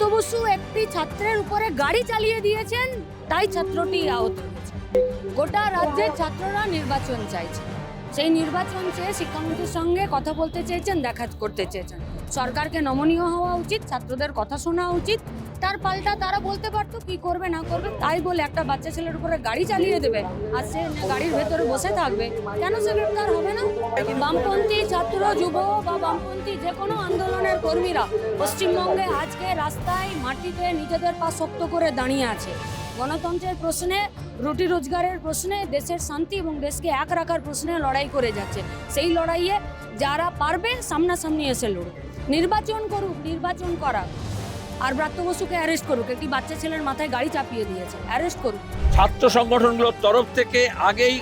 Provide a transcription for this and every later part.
বসু একটি ছাত্রের উপরে গাড়ি চালিয়ে দিয়েছেন, তাই ছাত্রটি আহত হয়েছে। গোটা রাজ্যের ছাত্ররা নির্বাচন চাইছে। সেই নির্বাচন চেয়ে শিক্ষামন্ত্রীর সঙ্গে কথা বলতে চেয়েছেন দেখা করতে চেয়েছেন। সরকারকে নমনীয় হওয়া উচিত, ছাত্রদের কথা শোনা উচিত তার পাল্টা তারা বলতে পারতো কি করবে, না করবে, তাই বলে একটা বাচ্চা ছেলের উপরে গাড়ি চালিয়ে দেবে আর সে গাড়ির ভেতরে বসে থাকবে। কেন সে গ্রেপ্তার হবে না? বামপন্থী ছাত্র, যুব বা বামপন্থী যে কোনো আন্দোলনের কর্মীরা পশ্চিমবঙ্গে আজকে রাস্তায় মাটিতে নিজেদের পা শক্ত করে দাঁড়িয়ে আছে। গণতন্ত্রের প্রশ্নে, রুটি রোজগারের প্রশ্নে, দেশের শান্তি এবং দেশকে এক রাখার প্রশ্নে লড়াই করে যাচ্ছে। সেই লড়াইয়ে যারা পারবে, সামনাসামনি এসে লড়ুক। নির্বাচন করুক, নির্বাচন করা আর ব্রাত্য বসুকে অ্যারেস্ট করুক। একটি বাচ্চা ছেলের মাথায় গাড়ি চাপিয়ে দিয়েছে। অ্যারেস্ট করুক। ছাত্র সংগঠনগুলোর তরফ থেকে আগেই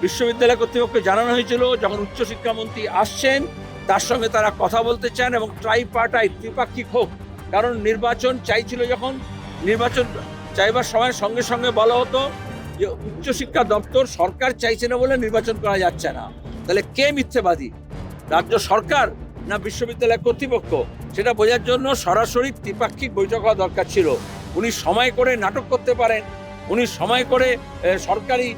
বিশ্ববিদ্যালয় কর্তৃপক্ষকে জানানো হয়েছিল, যখন উচ্চশিক্ষামন্ত্রী আসছেন, তার সঙ্গে তারা কথা বলতে চান এবং ট্রাইপার্টাইট ত্রিপাক্ষিক হোক। কারণ নির্বাচন চাইছিল যখন, নির্বাচন চাইবার সময় সঙ্গে সঙ্গে বলা হতো যে উচ্চশিক্ষা দপ্তর সরকার চাইছে না বলে নির্বাচন করা যাচ্ছে না। তাহলে কে মিথ্যেবাদী? রাজ্য সরকার না বিশ্ববিদ্যালয় কর্তৃপক্ষ? সেটা বোঝার জন্য সরাসরি ত্রিপাক্ষিক বৈঠক হওয়া দরকার ছিল। উনি সময় করে নাটক করতে পারেন। উনি সময় করে সরকারি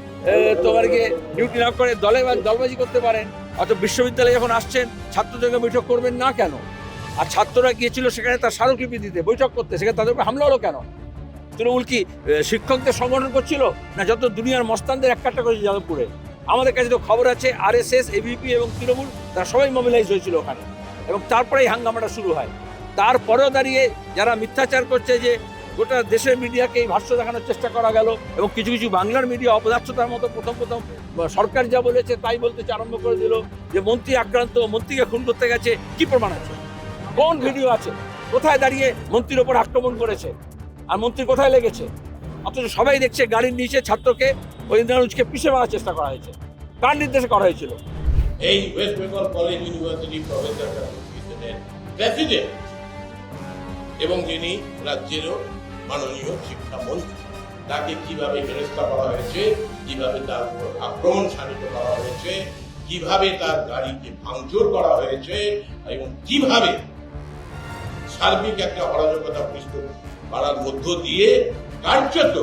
তোমার গিয়ে ডিউটি না করে দলে দলবাজি করতে পারেন। অত বিশ্ববিদ্যালয়ে যখন আসছেন ছাত্রদেরকে বৈঠক করবেন না কেন? আর ছাত্ররা গিয়েছিল সেখানে তার স্মারকলিপি দিতে, বৈঠক করতে, সেখানে তাদের উপর হামলা হলো কেন? তৃণমূল কি শিক্ষকদের সংগঠন করছিল? না যত দুনিয়ার মস্তানদের এক কাট্টা করেছে যাদবপুরে? আমাদের কাছে তো খবর আছে আর এস এস এবিপি এবং তৃণমূল, তারা সবাই মোবিলাইজ হয়েছিল ওখানে। এবং তারপরেই হাঙ্গামাটা শুরু হয়। তারপরেও দাঁড়িয়ে যারা মিথ্যাচার করছে যে গোটা দেশের মিডিয়াকে এই ভাষ্য দেখানোর চেষ্টা করা গেল এবং কিছু কিছু বাংলার মিডিয়া অপদার্থতার মতো প্রথম প্রথম সরকার যা বলেছে তাই বলতে আরম্ভ করে দিল যে মন্ত্রী আক্রান্ত, মন্ত্রীকে খুন করতে গেছে, কি প্রমাণ আছে? কোন ভিডিও আছে? কোথায় দাঁড়িয়ে মন্ত্রীর ওপর আক্রমণ করেছে? আর মন্ত্রী কোথায় লেগেছে? অথচ সবাই দেখছে গাড়ির নিচে ছাত্রকে ওই ইন্দ্রানুজকে পিছিয়ে মারার চেষ্টা করা হয়েছে। কার নির্দেশে করা হয়েছিল? এই west Bengal college university professor president এবং যিনি রাজ্যেরও মাননীয় শিক্ষামন্ত্রী, তাকে কীভাবে হেনস্থা করা হয়েছে, কীভাবে তার উপর আক্রমণ সাধিত করা হয়েছে, কীভাবে তার গাড়িকে ভাঙচুর করা হয়েছে এবং কীভাবে সার্বিক একটা অরাজকতা পৃষ্ঠ করার মধ্য দিয়ে কার্যত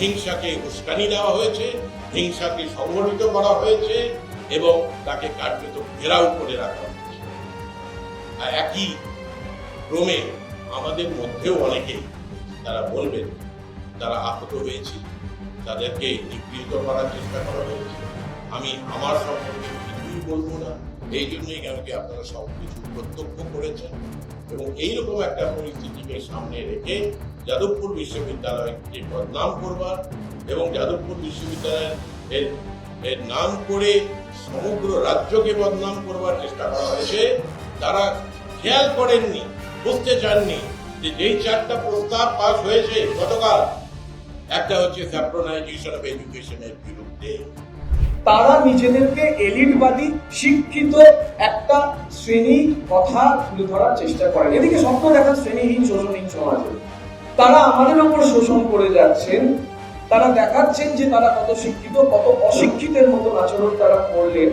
হিংসাকে উস্কানি দেওয়া হয়েছে, হিংসাকে সংগঠিত করা হয়েছে এবং তাকে কার্যত ঘেরাও করে রাখা হয়েছে। আর একই ক্রমে আমাদের মধ্যেও অনেকেই তারা বলবেন, তারা আহত হয়েছে, তাদেরকে নিগৃহীত করার চেষ্টা করা হয়েছে। আমি আমার সম্পর্কে কিছুই বলব না। এই জন্যই কেন কি আপনারা সব কিছু প্রত্যক্ষ করেছেন? এবং এইরকম একটা পরিস্থিতিকে সামনে রেখে যাদবপুর বিশ্ববিদ্যালয়কে বদনাম করবার এবং যাদবপুর বিশ্ববিদ্যালয়ের এর নাম করে সমগ্র রাজ্যকে বদনাম করবার চেষ্টা করা হয়েছে। তারা খেয়াল করেননি, বুঝতে চাননি যে যেই চারটা প্রস্তাব পাস হয়েছে গতকাল, একটা হচ্ছে স্যাপ্রোনাইজেশন অফ এডুকেশনের বিরুদ্ধে। তারা নিজেদেরকে এলিটবাদী, শিক্ষিত একটা শ্রেণি কথা তুলে ধরার চেষ্টা করেন। এদিকে স্বপ্ন দেখা শ্রেণীহীন, শোষণহীন সমাজে। তারা আমাদের ওপর শোষণ করে যাচ্ছেন তারা দেখাচ্ছেন যে তারা কত শিক্ষিত, কত অশিক্ষিতের মতন আচরণ তারা করলেন,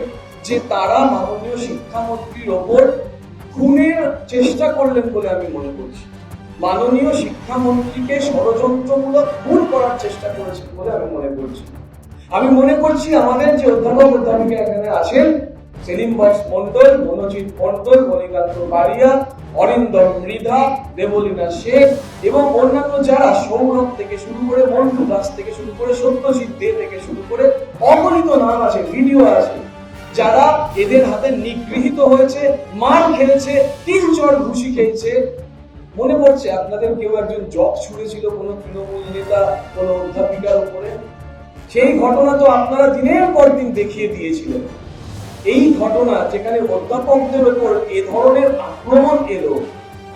যে তারা মাননীয় শিক্ষামন্ত্রীর ওপর খুনের চেষ্টা করলেন বলে আমি মনে করছি। মাননীয় শিক্ষামন্ত্রীকে ষড়যন্ত্রমূলক খুন করার চেষ্টা করেছেন বলে আমি মনে করছি। আমি মনে করছি আমাদের যে অধ্যাপক অধ্যাপিকা এখানে আছেন, সেলিম বক্স মন্ডল, মনোজিৎ মন্ডল, মণিকান্ত বারিয়া অরিন্দম মৃধা দেবলীনা শেখ এবং অন্যান্য যারা সৌরভ থেকে শুরু করে মন্টু দাস থেকে শুরু করে সত্যজিৎ দে থেকে শুরু করে অগণিত নাম আছে, ভিডিও আছে, যারা এদের হাতে নিগৃহীত হয়েছে, মার খেয়েছে তিন চর ঘুষি খেয়েছে। মনে পড়ছে আপনাদের কেউ একজন জব ছুড়েছিল কোনো তৃণমূল নেতা, কোনো অধ্যাপিকার উপরে? সেই ঘটনা তো আপনারা দিনের পর দিন দেখিয়ে দিয়েছিলেন। এই ঘটনা যেখানে অধ্যাপকদের উপর এ ধরনের আক্রমণ এলো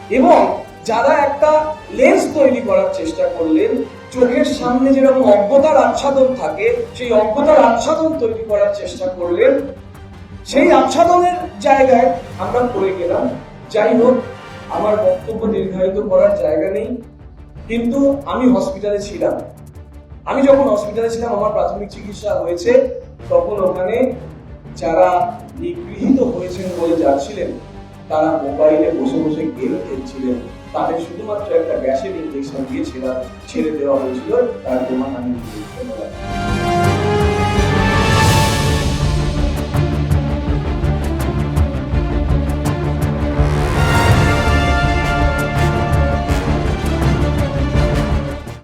এবং যারা একটা লেন্স তৈরি করার চেষ্টা করলেন, চোখের সামনে যেরকম অজ্ঞতার আচ্ছাদন থাকে, সেই অজ্ঞতার আচ্ছাদন তৈরি করার চেষ্টা করলেন। সেই আচ্ছাদনের জায়গায় আমরা পড়ে গেলাম। যাই হোক, আমার বক্তব্য নির্ধারিত করার জায়গা নেই। কিন্তু আমি হসপিটালে ছিলাম। আমি যখন হসপিটালে ছিলাম, আমার প্রাথমিক চিকিৎসা হয়েছে, তখন ওখানে যারা নিগৃহীত হয়েছেন বলে যাচ্ছিলেন, তারা মোবাইলে বসে বসে গেম খেলছিলেন। তাদের শুধুমাত্র একটা গ্যাসের ইঞ্জেকশন দিয়ে ছেড়া দেওয়া হয়েছিল, তার প্রমাণ আমি